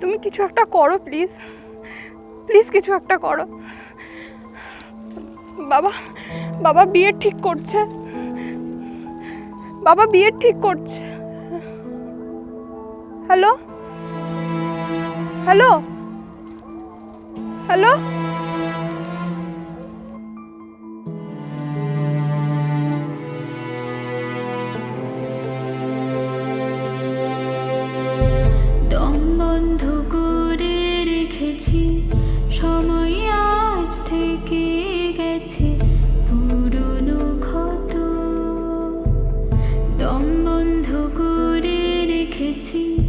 তুমি কিছু একটা করো প্লিজ প্লিজ কিছু একটা করো। বাবা বাবা বিয়ে ঠিক করছে। বাবা বিয়ে ঠিক করছে। Hello hello hello দম বন্ধ করে রেখেছি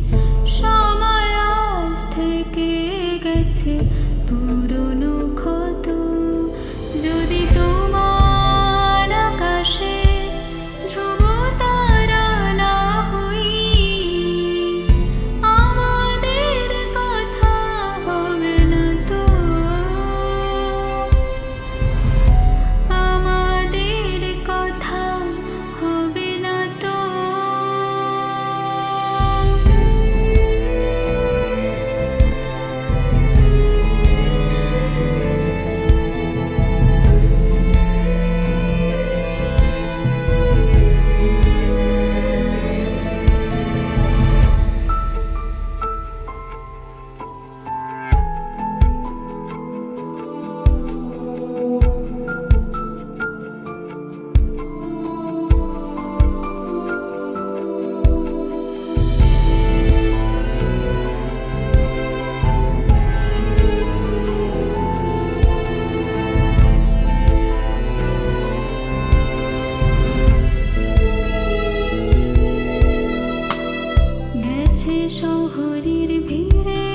শহরের ভিড়ে